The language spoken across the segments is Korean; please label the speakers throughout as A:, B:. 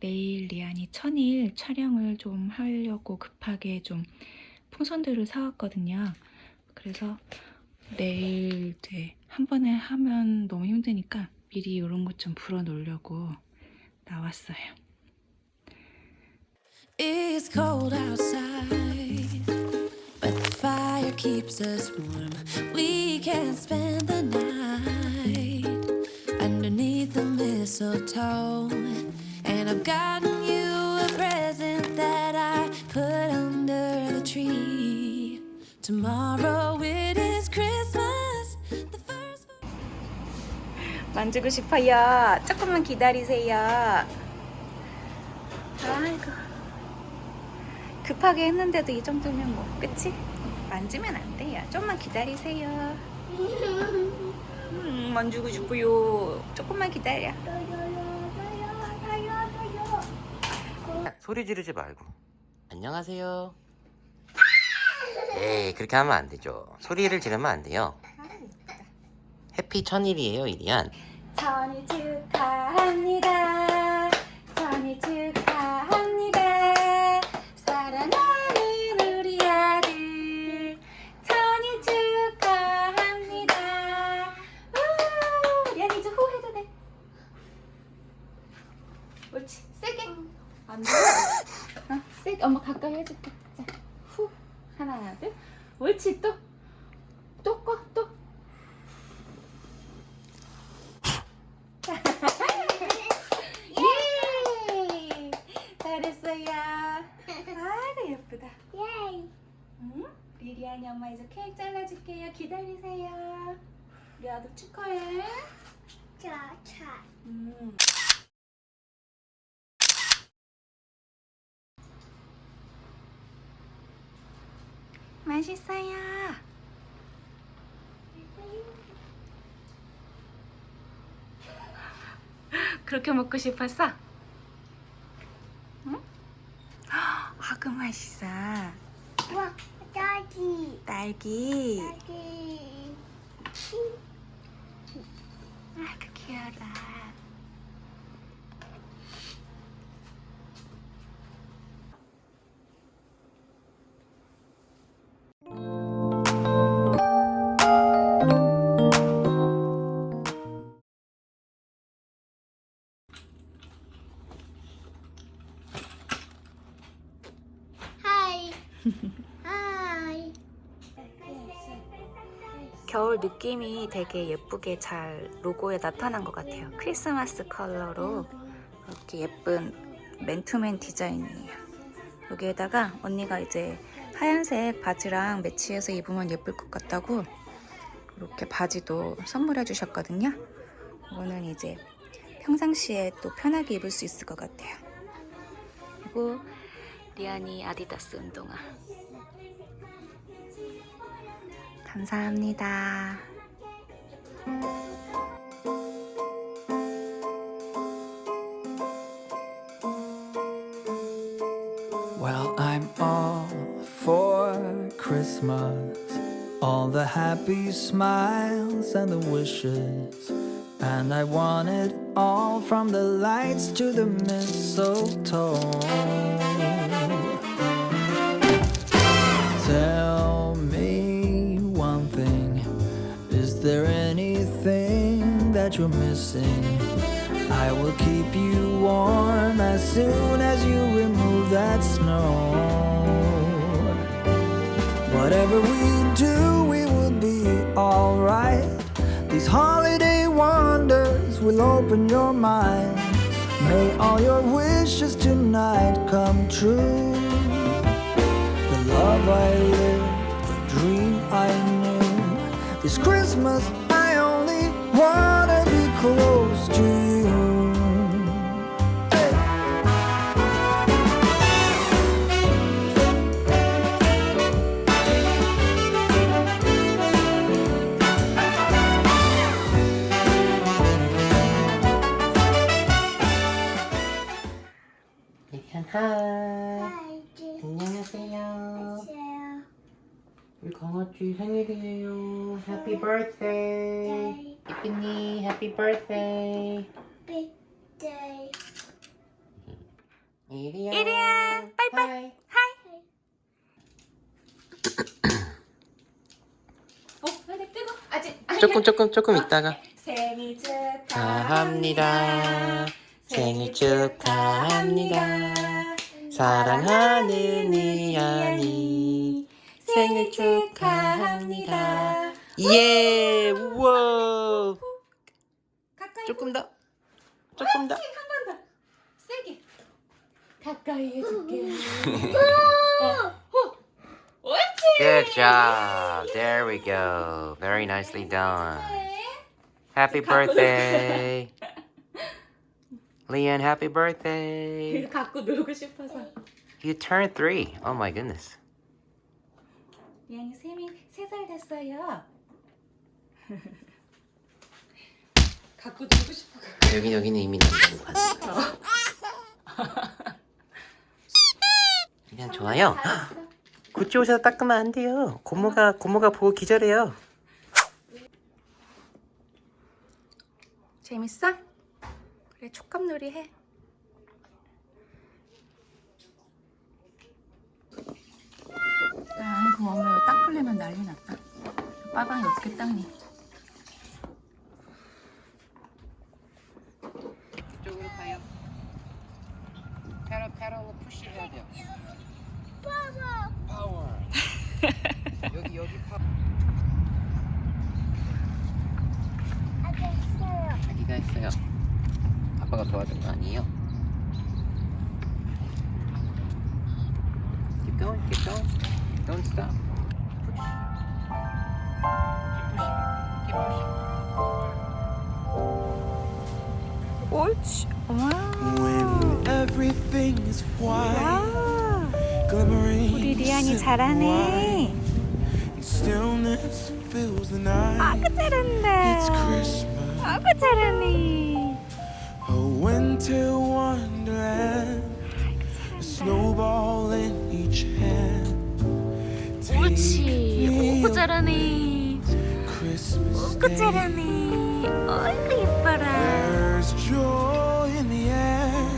A: 내일 리안이 천일 촬영을 좀 하려고 급하게 좀 풍선들을 사왔거든요. 그래서 내일 이제 한 번에 하면 너무 힘드니까 미리 이런 것 좀 불어 놓으려고 나왔어요.
B: It's cold outside, but the fire keeps us warm. We can spend the night underneath the mistletoe. And I've gotten you a present that I put under the tree. Tomorrow it is Christmas, the first.
A: 만지고 싶어요. 조금만 기다리세요. 아이고. 급하게 했는데도 이 정도면 뭐, 그치? 만지면 안 돼요. 좀만 기다리세요. 음, 만지고 싶어요. 조금만 기다려.
C: 소리 지르지 말고. 안녕하세요. 에이 그렇게 하면 안 되죠. 소리를 지르면 안 돼요. 해피 천일이에요 이리안.
A: 천일 축하합니다. 천일 축 엄마 가까이 해줄게. 자, 후. 하나, 둘. 옳지, 또. 또 꺼, 또. 예! 잘했어요. 아이고 예쁘다. 응? 리리안이 엄마 이제 케이크 잘라줄게요. 기다리세요. 우리 아들 축하해. 음. 맛있어요. 그렇게 먹고 싶었어? 응? 아그 맛있어. 딸기. 아그 귀여라.
D: Hi.
A: 겨울 느낌이 되게 예쁘게 잘 로고에 나타난 것 같아요. 크리스마스 컬러로 이렇게 예쁜 맨투맨 디자인이에요. 여기에다가 언니가 이제 하얀색 바지랑 매치해서 입으면 예쁠 것 같다고 이렇게 바지도 선물해 주셨거든요. 이거는 이제 평상시에 또 편하게 입을 수 있을 것 같아요. 그리고 리안이 아디다스 운동화. 감사합니다.
E: Well, I'm all for Christmas. All the happy smiles and the wishes. And I want it all from the lights to the mistletoe. That you're missing? I will keep you warm as soon as you remove that snow. Whatever we do, we will be alright. These holiday wonders will open your mind. May all your wishes tonight come true. The love I lived, the dream I knew. This Christmas,
C: 이리안 하이
D: Hi.
C: 안녕하세요
D: Sarah.
C: 우리 강아지 생일이에요 해피 birthday 이쁜이 해피 birthday
D: Big day.
C: 이리안.
A: 이리안, 빠이빠이. 하이. 어, 근데 뜨거. 아직.
C: 조금 조금 조금 있다가
A: 생일
C: 축하합니다. 생일 축하합니다. 사랑하는 이안이 생일 축하합니다. 예, 우와.
A: 가까이
C: 조금 더, 조금 더.
A: 한번 더. 세게. 가까이 해줄게. 옳지.
C: Good job. There we go. Very nicely done. Happy birthday. Leon, happy birthday.
A: 갖고 놀고 싶어서.
C: You turned three. Oh my goodness.
A: 미안이 쌤이 세살 됐어요. 갖고 놀고 싶어.
C: 여기 여기는 이미 남친 봤어. 그냥 좋아요. 구찌 옷에서 닦으면 안 돼요. 고모가 고모가 보고 기절해요.
A: 재밌어? 그래 촉감놀이 해. 아이고 엄마 이거 닦으려면 난리 났다. 빠방이 어떻게 닦니?
C: 이쪽으로 가요. 패러 패러로 푸시 해야 돼요. 파워. 여기 여기 파워. 자기가 했어요. 아빠가 도와준 거 아니에요? Keep going, keep going. Don't stop. Push. Keep pushing. Keep pushing.
A: 옳지. 와.
F: When everything is white, glimmering
A: 우리 리안이
F: silver
A: 잘하네.
F: white, and stillness fills the night.
A: 아그
F: It's
A: 잘한다.
F: Christmas,
A: 아그 잘하네.
F: a winter wonderland, a snowball in each hand.
A: 옳지.
F: Take
A: 오구
F: me
A: 잘하네.
F: Christmas
A: 오구
F: Day.
A: 잘하네. 어이구 예뻐라.
F: There's joy in the air,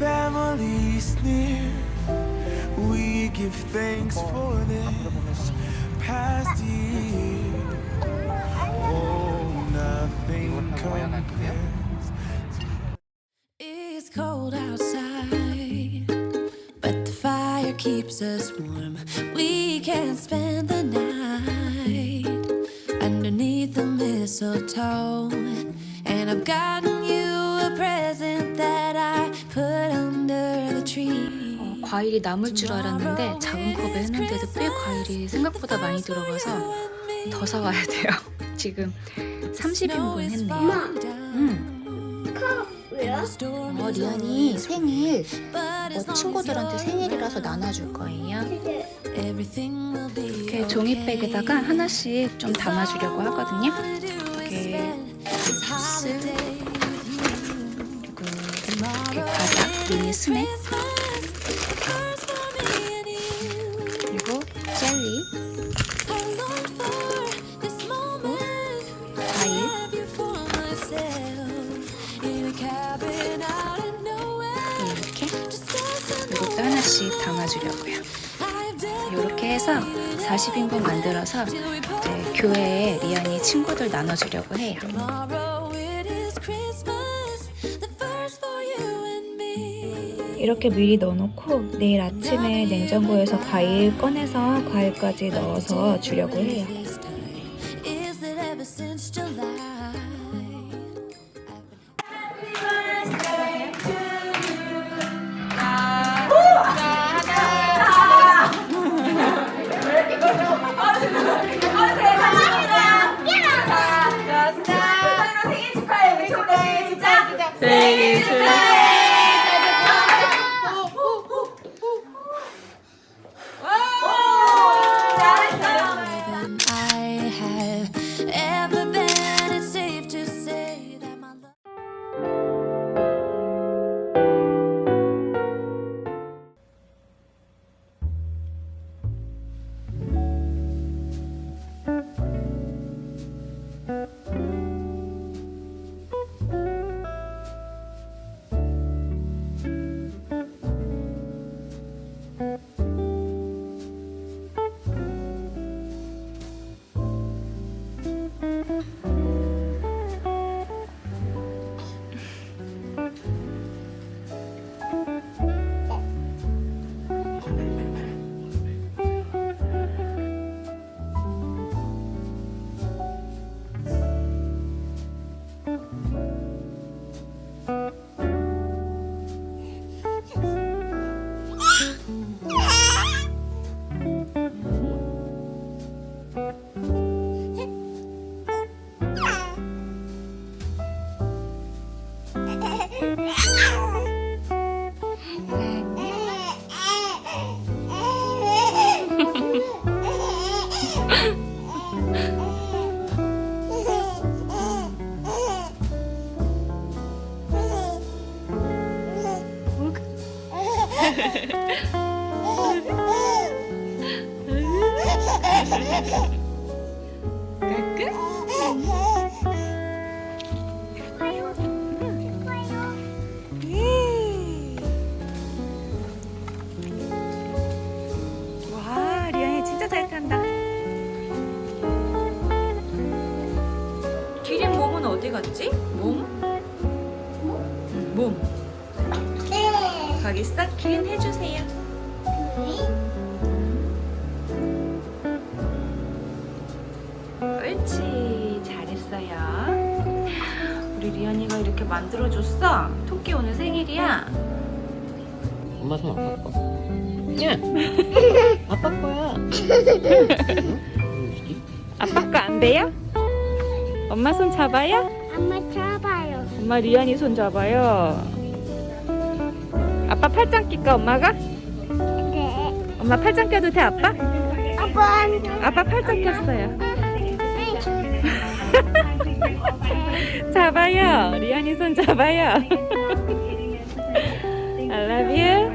F: families near. We give thanks for this past year.
B: Keeps us warm. We can spend the night underneath the mistletoe. And I've gotten you a present that I put under the tree.
A: 어, 과일이 남을 줄 알았는데 작은 컵에 했는데도 꽤 과일이 생각보다 많이 들어가서 더 사와야 돼요. 지금 30인분 했네요. 음.
D: 왜요?
A: 어, 리안이 생일 어, 친구들한테 생일이라서 나눠줄 거예요. 이렇게 종이백에다가 하나씩 좀 담아주려고 하거든요. 이렇게 주스 담아주려고요. 이렇게 해서 40인분 만들어서 이제 교회에 리안이 친구들 나눠주려고 해요. 이렇게 미리 넣어놓고 내일 아침에 냉장고에서 과일 꺼내서 과일까지 넣어서 주려고 해요.
B: Thank you.
A: 와, 리안이 진짜 잘 탄다. 기린 몸은 어디 갔지? 몸? 몸.
D: 네.
A: 거기? 기린 해주세요. 옳지, 잘했어요. 우리 리안이가 이렇게 만들어줬어. 토끼 오늘 생일이야.
C: 엄마 손 아빠 거. 야, 아빠 거야.
A: 아빠 거 안 돼요? 엄마 손 잡아요?
D: 엄마 잡아요.
A: 엄마 리안이 손 잡아요. 아빠 팔짱 낄까 엄마가?
D: 네.
A: 엄마 팔짱 껴도 돼 아빠?
D: 아빠.
A: 아빠 팔짱 꼈어요. 잡아요. 리안이 손 잡아요. I love you.